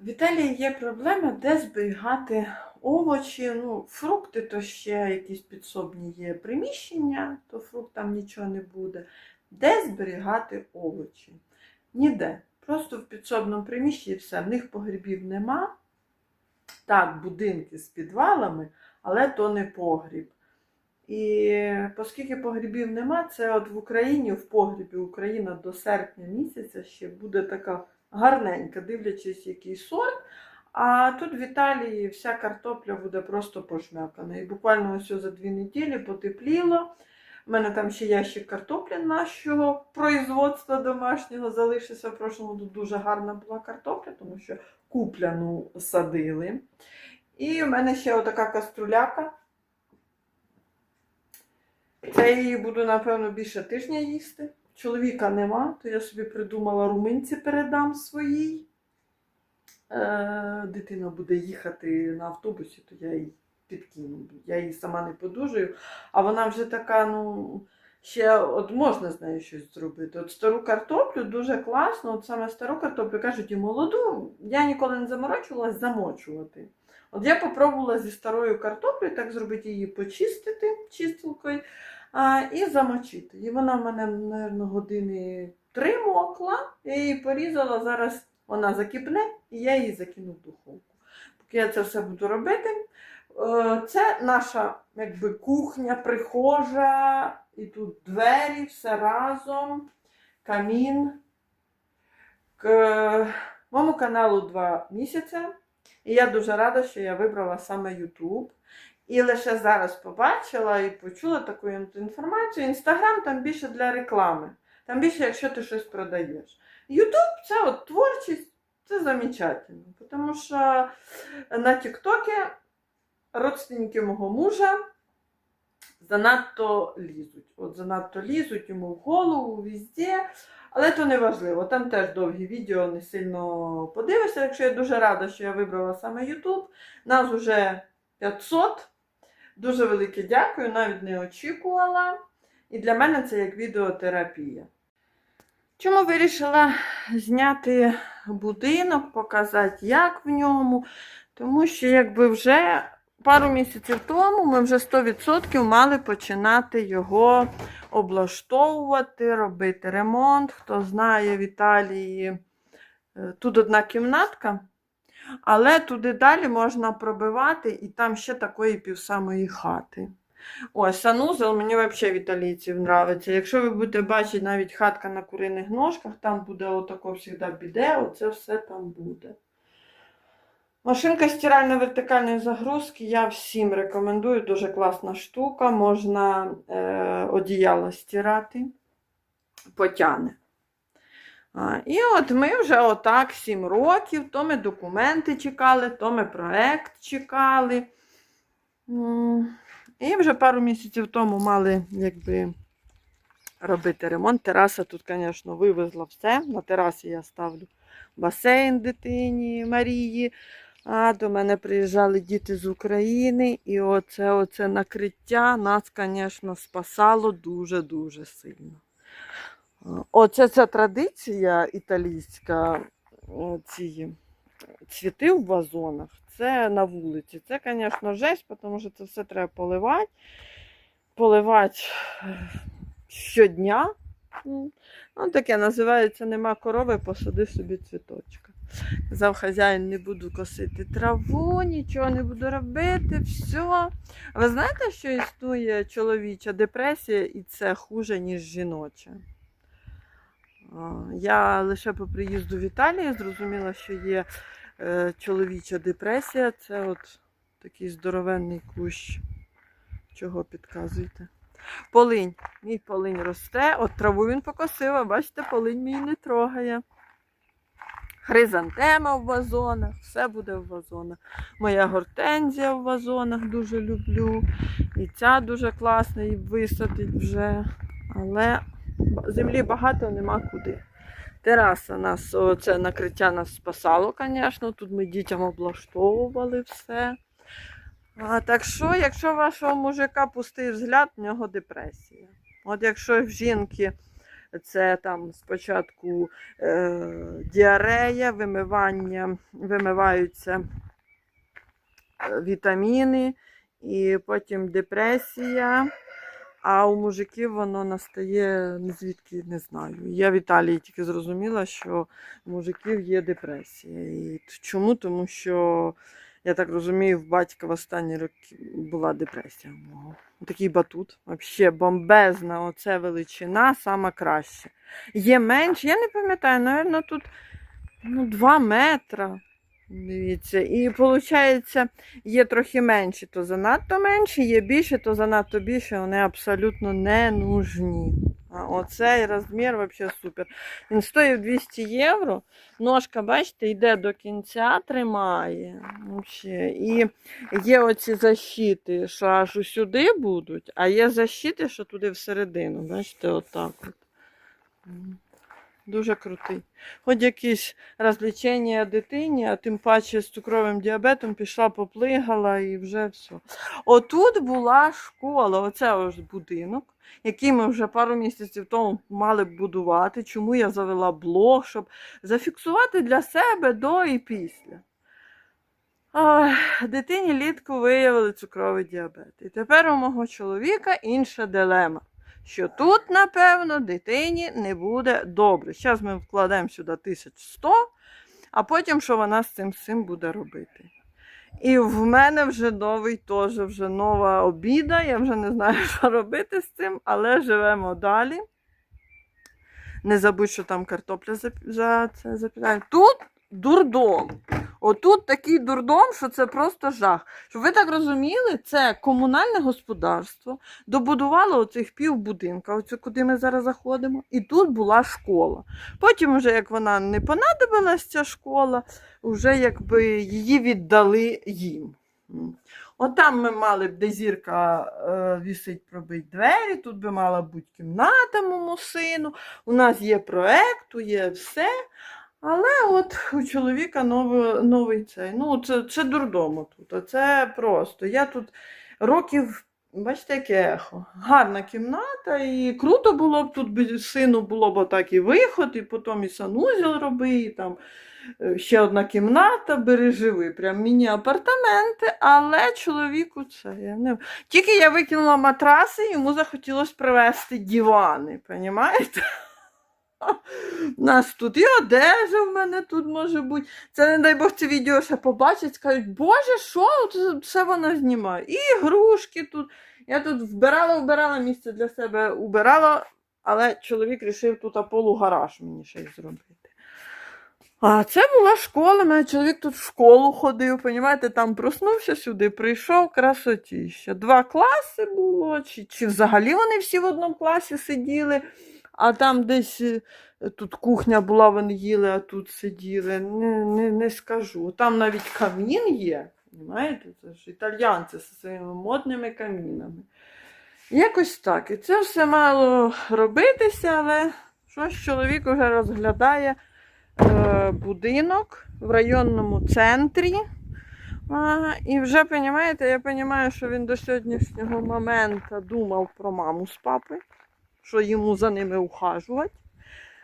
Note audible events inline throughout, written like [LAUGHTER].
В Італії є проблема, де зберігати овочі, ну, фрукти, то ще якісь підсобні є приміщення, то фруктам нічого не буде. Де зберігати овочі? Ніде. Просто в підсобному приміщенні все. В них погрібів нема. Так, будинки з підвалами, але то не погріб. І оскільки погрібів нема, це от в Україні, в погрібі Україна до серпня місяця ще буде така гарненька, дивлячись, який сорт. А тут в Італії вся картопля буде просто пошмякана. І буквально ось за дві неділі потепліло. У мене там ще ящик картоплі нашого производства домашнього залишився. В прошлому году дуже гарна була картопля, тому що купляну садили. І в мене ще отака каструляка. Це я її буду, напевно, більше тижня їсти. Чоловіка нема, то я собі придумала руминці передам своїй. Е, дитина буде їхати на автобусі, то я її підкину. Я її сама не подужую. А вона вже така, ну, ще от можна з нею щось зробити. От стару картоплю дуже класно, от саме стару картоплю кажуть, і молоду. Я ніколи не заморочувалась замочувати. От я попробувала зі старою картоплею так зробити її почистити чистилкою а, і замочити. І вона в мене, мабуть, години три мокла. Я її порізала, зараз вона закипне, і я її закину в духовку. Поки я це все буду робити. Е, Це наша якби, кухня, прихожа, і тут двері, все разом, камін. К моєму каналу два місяці. І я дуже рада, що я вибрала саме YouTube. І лише зараз побачила і почула таку інформацію. Інстаграм там більше для реклами. Там більше, якщо ти щось продаєш. Ютуб це от творчість, це замечательно. Тому що на Тіктокі родственники мого мужа занадто лізуть. От занадто лізуть йому в голову, везде. Але то не важливо. Там теж довгі відео не сильно подивишся. Якщо я дуже рада, що я вибрала саме YouTube. Нас вже 500. Дуже велике дякую, навіть не очікувала. І для мене це як відеотерапія. Чому вирішила зняти будинок, показати, як в ньому? Тому що, якби вже пару місяців тому ми вже 100% мали починати його облаштовувати, робити ремонт. Хто знає в Італії, е, тут одна кімнатка. Але туди далі можна пробивати, і там ще такої півсамої хати. Ось, санузел мені взагалі в італійців подобається. Якщо ви будете бачити навіть хатка на куриних ножках, там буде отако завжди біде, оце все там буде. Машинка стирально-вертикальної загрузки я всім рекомендую, дуже класна штука. Можна е, одіяло стирати, потягне. І от ми вже отак 7 років, то ми документи чекали, то ми проект чекали. І вже пару місяців тому мали якби, робити ремонт. Тераса тут, звісно, вивезла все. На терасі я ставлю басейн дитині Марії. А до мене приїжджали діти з України, і оце, оце накриття нас, звісно, спасало дуже-дуже сильно. Оце ця традиція італійська, ці цвіти в вазонах, це на вулиці. Це, звісно, жесть, тому що це все треба поливати. Поливати щодня. Ну, таке називається нема корови, посади собі цвіточка. Казав хазяїн, не буду косити траву, нічого не буду робити, все. Ви знаєте, що існує чоловіча депресія, і це хуже, ніж жіноча? Я лише по приїзду в Італію зрозуміла, що є е, чоловіча депресія. Це от такий здоровенний кущ. Чого підказуєте? Полинь. Мій полинь росте. От траву він покосив, а бачите, полинь мій не трогає. Хризантема в вазонах, все буде в вазонах. Моя гортензія в вазонах дуже люблю. І ця дуже класна, і висадить вже. Але землі багато нема куди. Тераса нас, це накриття нас спасало, звісно. Тут ми дітям облаштовували все. А, так що, якщо вашого мужика пустий взгляд, в нього депресія. От якщо в жінки Це там спочатку е, діарея, вимивання, вимиваються е, вітаміни, і потім депресія. А у мужиків воно настає звідки не знаю. Я в Італії тільки зрозуміла, що у мужиків є депресія. І чому? Тому що, я так розумію, в батька в останні роки була депресія. мого. Такий батут. Взагалі бомбезна, оце величина, сама краща. Є менше, я не пам'ятаю, напевно, тут ну, 2 метра. Дивіться, і виходить, є трохи менші, то занадто менші, є більше, то занадто більше, вони абсолютно не нужні. Оцей розмір взагалі супер. Він стоїть 200 євро. Ножка, бачите, йде до кінця, тримає. І є оці защити, що аж усюди будуть, а є защити, що туди всередину. Бачите, отак от. Дуже крутий. Хоч якісь розвлечення дитині, а тим паче з цукровим діабетом пішла, поплигала і вже все. Отут була школа, оце ось будинок, який ми вже пару місяців тому мали б будувати. Чому я завела блог, щоб зафіксувати для себе до і після. Дитині літку виявили цукровий діабет. І тепер у мого чоловіка інша дилема. Що тут, напевно, дитині не буде добре. Зараз ми вкладемо сюди 1100, а потім що вона з цим всім буде робити. І в мене вже новий теж вже нова обіда. Я вже не знаю, [LAUGHS] що робити з цим, але живемо далі. Не забудь, що там картопля запікає. Тут дурдом. Отут такий дурдом, що це просто жах. Щоб ви так розуміли, це комунальне господарство добудувало оцих півбудинка, оце куди ми зараз заходимо, і тут була школа. Потім, вже як вона не понадобилась, ця школа, вже якби її віддали їм. От там ми мали б, де зірка е, вісить пробить двері, тут би мала бути кімната моєму сину. У нас є проект, є все. Але от [LAUGHS] у чоловіка новий, новий цей. Ну, це, це дурдомо тут. Це просто. Я тут років, бачите, яке ехо. Гарна кімната, і круто було б тут сину було б так і виход, і потім і санузел роби, і там е, ще одна кімната, бери живи, прям міні-апартаменти, але чоловіку це я не. Тільки я викинула матраси, йому захотілося привезти дивани, розумієте? Нас тут і одежа в мене тут може бути. Це, не дай Бог, це відео ще побачать, скажуть, боже, що це вона знімає? І ігрушки тут. Я тут вбирала, вбирала місце для себе, убирала, але чоловік вирішив тут полугараж мені й зробити. А це була школа, мене чоловік тут в школу ходив, понімаєте, там проснувся сюди, прийшов красотіще. Два класи було, чи, чи взагалі вони всі в одному класі сиділи, а там десь е, тут кухня була, вони їли, а тут сиділи. Не, не, не скажу. Там навіть камін є. Понимаєте? Це ж італьянці зі своїми модними камінами. Якось так. І це все мало робитися, але щось чоловік вже розглядає е, будинок в районному центрі. А, і вже, розумієте, я розумію, що він до сьогоднішнього моменту думав про маму з папою, що йому за ними ухажувати.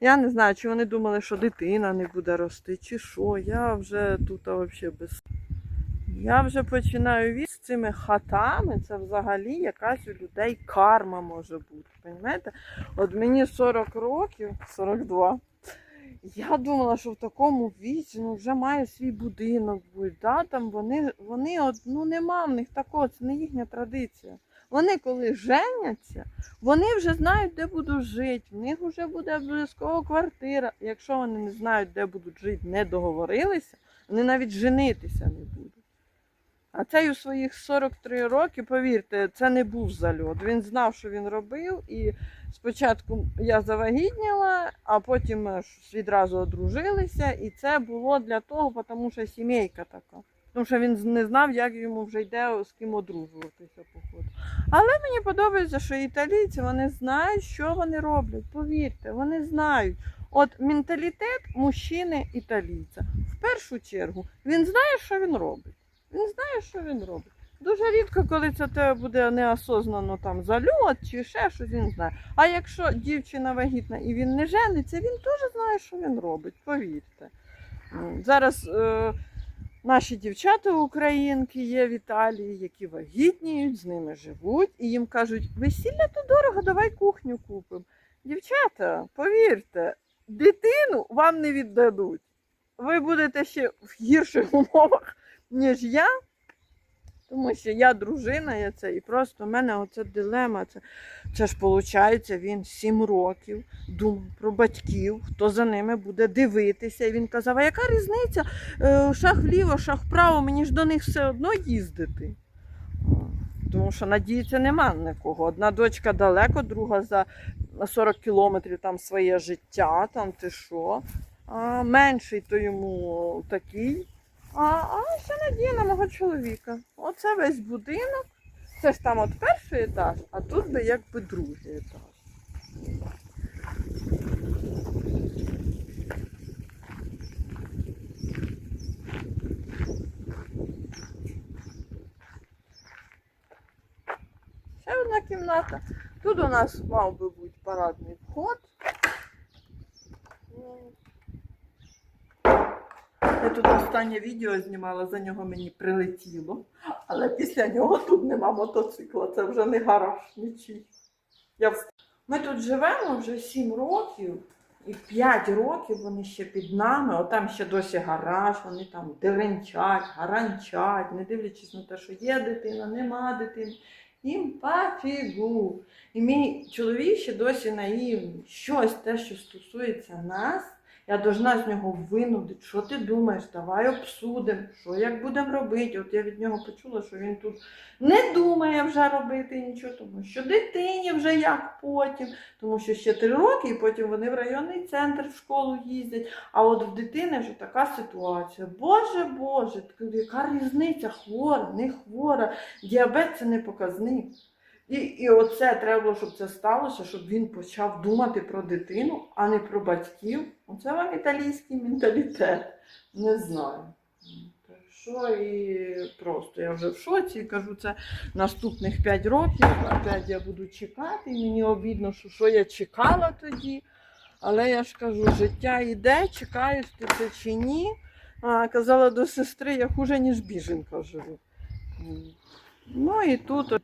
Я не знаю, чи вони думали, що дитина не буде рости, чи що. Я вже тут взагалі без. Я вже починаю віз з цими хатами. Це взагалі якась у людей карма може бути. Понимаєте? От мені 40 років, 42. Я думала, що в такому віці ну, вже має свій будинок бути. Да? Там вони, вони от, ну нема в них такого, це не їхня традиція. Вони коли женяться, вони вже знають, де будуть жити. В них вже буде обов'язково квартира. Якщо вони не знають, де будуть жити, не договорилися, вони навіть женитися не будуть. А цей у своїх 43 роки, повірте, це не був зальот. Він знав, що він робив, і спочатку я завагітніла, а потім відразу одружилися. І це було для того, тому що сімейка така. Тому що він не знав, як йому вже йде з ким одружуватися, походу. Але мені подобається, що італійці вони знають, що вони роблять. Повірте, вони знають. От менталітет мужчини італійця. В першу чергу він знає, що він робить. Він знає, що він робить. Дуже рідко, коли це тебе буде неосознано там зальот чи ще щось, він знає. А якщо дівчина вагітна і він не жениться, він теж знає, що він робить, повірте. Зараз е, наші дівчата українки є в Італії, які вагітніють, з ними живуть, і їм кажуть, весілля то дорого, давай кухню купимо. Дівчата, повірте, дитину вам не віддадуть. Ви будете ще в гірших [LAUGHS] умовах, ніж я. Тому що я дружина, я це, і просто в мене оця дилема. Це, це ж виходить, він 7 років думав про батьків, хто за ними буде дивитися. І він казав, а яка різниця? Е, Шах вліво, шах вправо, мені ж до них все одно їздити. Тому що надіятися нема на кого. Одна дочка далеко, друга за 40 кілометрів там своє життя, там ти що. А менший то йому такий. А, а ще надія на мого чоловіка. Оце весь будинок. Це ж там от перший етаж, а тут би якби другий етаж. Ще одна кімната. Тут у нас мав би бути парадний вход. Я тут останнє відео знімала, за нього мені прилетіло. Але після нього тут нема мотоцикла, це вже не гараж нічий. Я Ми тут живемо вже 7 років, і 5 років вони ще під нами, отам ще досі гараж, вони там деренчать, гаранчать, не дивлячись на те, що є дитина, нема дитини. Їм пофігу. І мій чоловік ще досі наївний. Щось те, що стосується нас, я должна з нього винудити, що ти думаєш, давай обсудимо, що як будемо робити. От я від нього почула, що він тут не думає вже робити нічого, тому що дитині вже як потім, тому що ще три роки, і потім вони в районний центр в школу їздять. А от в дитини вже така ситуація. Боже Боже, яка різниця, хвора, не хвора, діабет це не показник. І, і оце треба щоб це сталося, щоб він почав думати про дитину, а не про батьків. Оце вам італійський менталітет. Не знаю. Так що і просто я вже в шоці і кажу, це наступних 5 років. Опять я буду чекати. І мені обідно, що, що я чекала тоді. Але я ж кажу, життя йде, чекаєш ти це чи ні. А, казала до сестри, я хуже, ніж біженка живу. Ну і тут.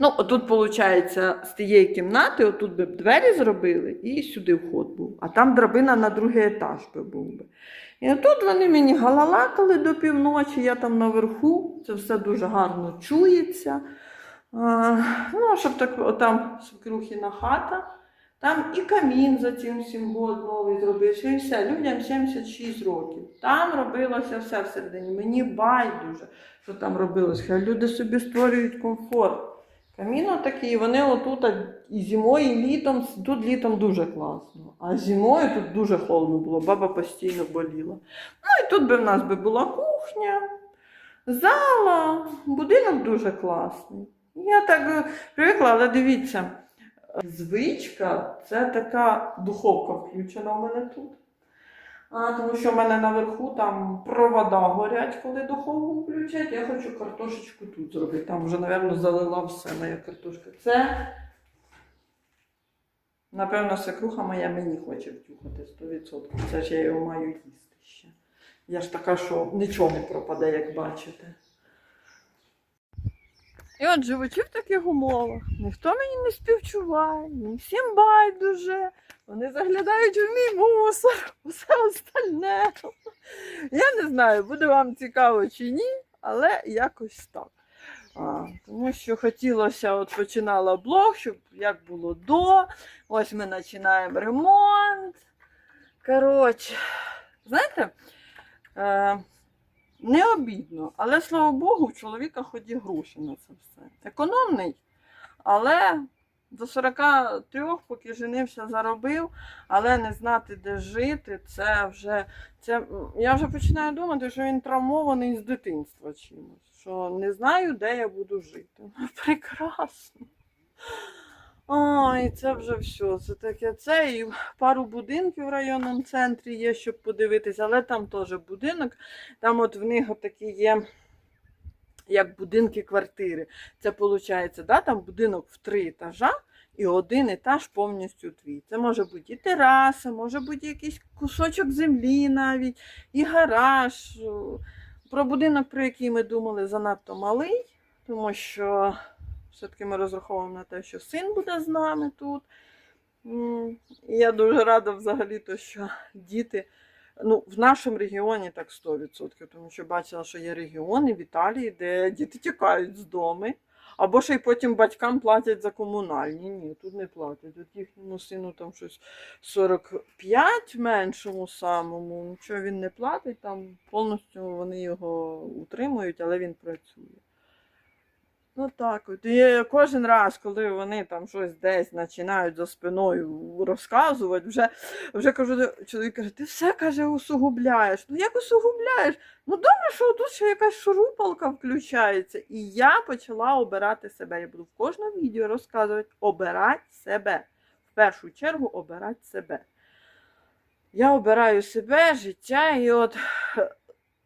Ну, отут, виходить, з тієї кімнати, отут би двері зробили і сюди вход був. А там драбина на другий етаж би був би. І отут вони мені галалакали до півночі, я там наверху, це все дуже гарно чується. А, ну, щоб так, отам свекрухіна хата, там і камін за цим всім новий зробився, і все. Людям 76 років. Там робилося все всередині. Мені байдуже, що там робилося. Люди собі створюють комфорт. Камін такий, вони отут і зимою, і літом, тут літом дуже класно. А зимою тут дуже холодно було, баба постійно боліла. Ну і тут би в нас би була кухня, зала, будинок дуже класний. Я так е, привикла, але дивіться, е, звичка це така духовка включена у мене тут. А, тому що в мене наверху там провода горять, коли духовку включать. Я хочу картошечку тут зробити. Там вже, напевно, залила все моя картошка. Це, напевно, свекруха моя мені хоче втюхати 100%. Це ж я його маю їсти ще. Я ж така, що нічого не пропаде, як бачите. І от живучи в таких умовах, ніхто мені не співчуває, їм всім байдуже. Вони заглядають в мій мусор, [LAUGHS] усе остальне. Я не знаю, буде вам цікаво чи ні, але якось так. А, тому що хотілося, от починала блог, щоб як було до. Ось ми починаємо ремонт. Коротше, знаєте, е, не обідно, але слава Богу, в чоловіка хоч і гроші на це все. Економний, але до 43, поки женився, заробив, але не знати, де жити, це вже. Це, я вже починаю думати, що він травмований з дитинства чимось. Що не знаю, де я буду жити. [LAUGHS] Прекрасно. Ой, це вже все. Це таке це. І пару будинків в районному центрі є, щоб подивитися, але там теж будинок. Там от в них такі є як будинки квартири. Це виходить, да, там будинок в три етажа, і один етаж повністю твій. Це може бути і тераса, може бути якийсь кусочок землі навіть, і гараж. Про будинок, про який ми думали, занадто малий, тому що все-таки ми розраховуємо на те, що син буде з нами тут. І я дуже рада взагалі, то, що діти. Ну, в нашому регіоні так 100%, тому що бачила, що є регіони в Італії, де діти тікають з дому, або ще й потім батькам платять за комунальні. Ні, тут не платять. От їхньому сину там щось 45 меншому самому, нічого він не платить, там повністю вони його утримують, але він працює. Ну так от. І кожен раз, коли вони там щось десь починають за спиною розказувати, вже, вже кажу, чоловік каже, ти все каже, усугубляєш. Ну як усугубляєш? Ну добре, що тут ще якась шурупалка включається. І я почала обирати себе. Я буду в кожному відео розказувати, обирати себе. В першу чергу обирати себе. Я обираю себе, життя, і от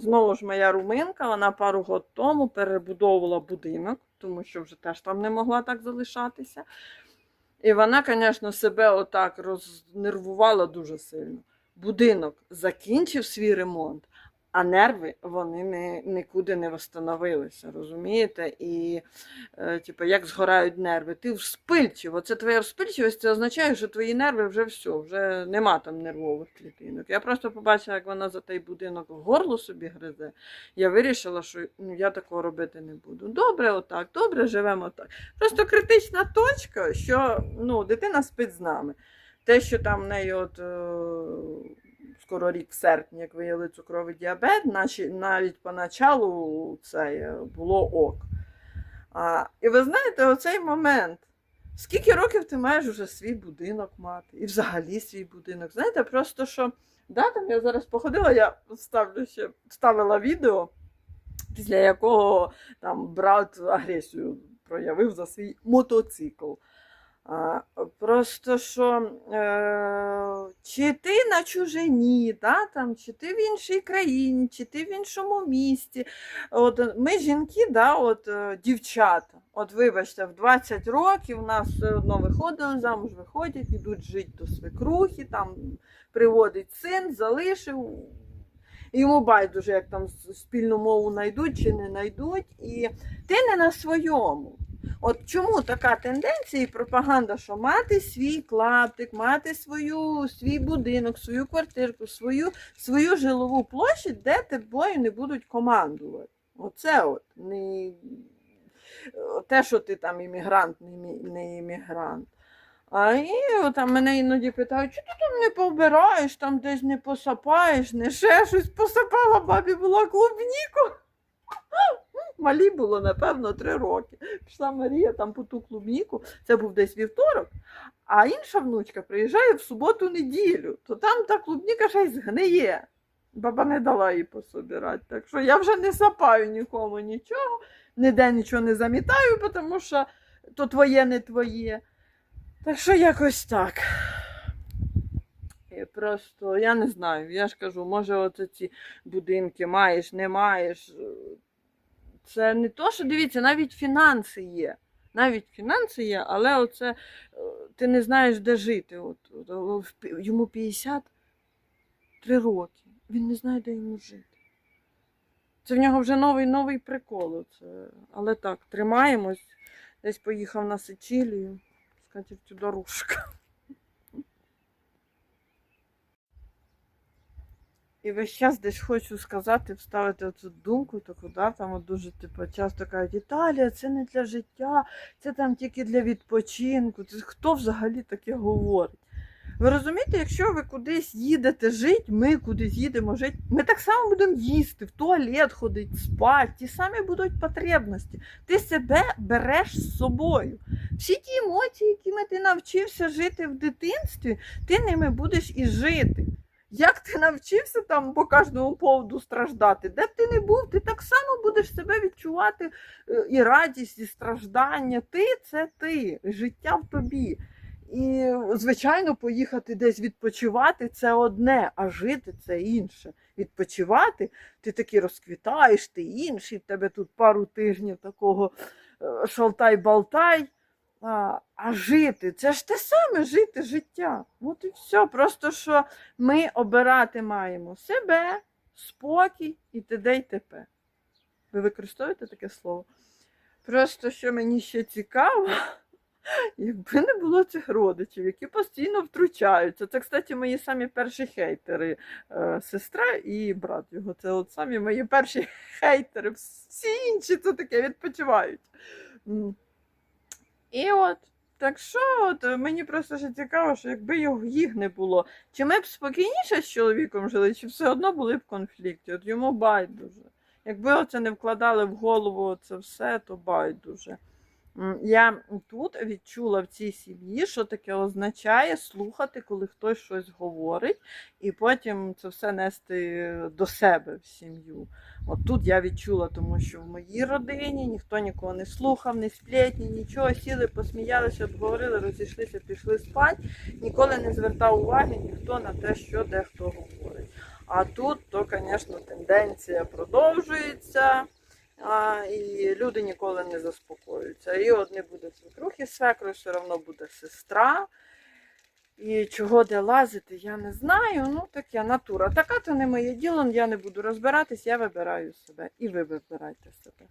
знову ж моя руминка, вона пару років тому перебудовувала будинок, тому що вже теж там не могла так залишатися. І вона, звісно, себе отак рознервувала дуже сильно. Будинок закінчив свій ремонт, а нерви вони не, нікуди не встановилися, розумієте? І е, типу, як згорають нерви, ти вспильчив. Оце твоя вспильчивість, це означає, що твої нерви вже все, вже нема там нервових клітинок. Я просто побачила, як вона за той будинок в горло собі гризе. Я вирішила, що ну, я такого робити не буду. Добре, отак, добре, живемо отак. Просто критична точка, що ну, дитина спить з нами. Те, що там в неї от. Скоро рік в серпні, як виявили цукровий діабет, навіть поначалу це було ок. А, і ви знаєте, оцей момент. Скільки років ти маєш вже свій будинок мати? І взагалі свій будинок. Знаєте, просто що да, там я зараз походила, я ставлю ще, ставила відео, після якого там брат агресію проявив за свій мотоцикл. Просто що е, чи ти на чужині, да, там, чи ти в іншій країні, чи ти в іншому місті. От, Ми жінки, да, от, е, дівчата. От вибачте, в 20 років нас все одно виходили замуж, виходять, ідуть жити до свекрухи, там приводить син, залишив. Йому байдуже, як там спільну мову знайдуть чи не знайдуть. І ти не на своєму. От чому така тенденція і пропаганда, що мати свій клаптик, мати свою, свій будинок, свою квартирку, свою свою жилову площадь, де тобою не будуть командувати. Оце от не те, що ти там іммігрант, не іммігрант. А і там мене іноді питають, чи ти там не побираєш, там десь не посапаєш, не ще щось посапала, бабі була клубніку. Малі було, напевно, три роки. Пішла Марія там по ту клубніку, це був десь вівторок, а інша внучка приїжджає в суботу-неділю, то там та клубніка ще й згниє. Баба не дала їй пособирати. Так що я вже не сапаю нікому нічого, ніде нічого не замітаю, тому що то твоє, не твоє. Так що якось так. Просто я не знаю, я ж кажу, може, оце ці будинки маєш, не маєш. Це не то, що дивіться, навіть фінанси є. Навіть фінанси є, але оце ти не знаєш, де жити. От, Йому 53 роки. Він не знає, де йому жити. Це в нього вже новий новий прикол. Оце. Але так, тримаємось. Десь поїхав на Сицилію. Скатертю дорожка. І весь час десь хочу сказати, вставити цю думку, таку, да, там от дуже типу, часто кажуть, Італія це не для життя, це там тільки для відпочинку. Це хто взагалі таке говорить? Ви розумієте, якщо ви кудись їдете жити, ми кудись їдемо жити, ми так само будемо їсти, в туалет ходити, спати, ті самі будуть потребності. Ти себе береш з собою. Всі ті емоції, якими ти навчився жити в дитинстві, ти ними будеш і жити. Як ти навчився там по кожному поводу страждати, де б ти не був, ти так само будеш себе відчувати і радість, і страждання. Ти це ти, життя в тобі. І, звичайно, поїхати десь відпочивати це одне, а жити це інше. відпочивати, ти такий розквітаєш, ти інший, в тебе тут пару тижнів такого е, шалтай-балтай. А, а жити, це ж те саме жити життя. От і все. Просто що ми обирати маємо себе, спокій і т.д. і т.п. Ви використовуєте таке слово? Просто що мені ще цікаво, [LAUGHS] якби не було цих родичів, які постійно втручаються. Це, кстати, мої самі перші хейтери, е, сестра і брат його. Це от самі мої перші [LAUGHS] хейтери. Всі інші це таке відпочивають. І от. Так що от, е, мені просто ще цікаво, що якби його їх не було, чи ми б спокійніше з чоловіком жили, чи все одно були б конфлікти? От йому байдуже. Якби оце не вкладали в голову це все, то байдуже. Я тут відчула в цій сім'ї, що таке означає слухати, коли хтось щось говорить, і потім це все нести до себе в сім'ю. От тут я відчула, тому що в моїй родині ніхто нікого не слухав, не сплетні, нічого, сіли, посміялися, обговорили, розійшлися, пішли спати. Ніколи не звертав уваги ніхто на те, що де хто говорить. А тут, то, звісно, тенденція продовжується. А, і люди ніколи не заспокоюються. І от не буде свекрухи, свекрою все одно буде сестра. І чого де лазити, я не знаю. Ну, таке натура. Така то не моє діло, я не буду розбиратись, я вибираю себе. І ви вибирайте себе.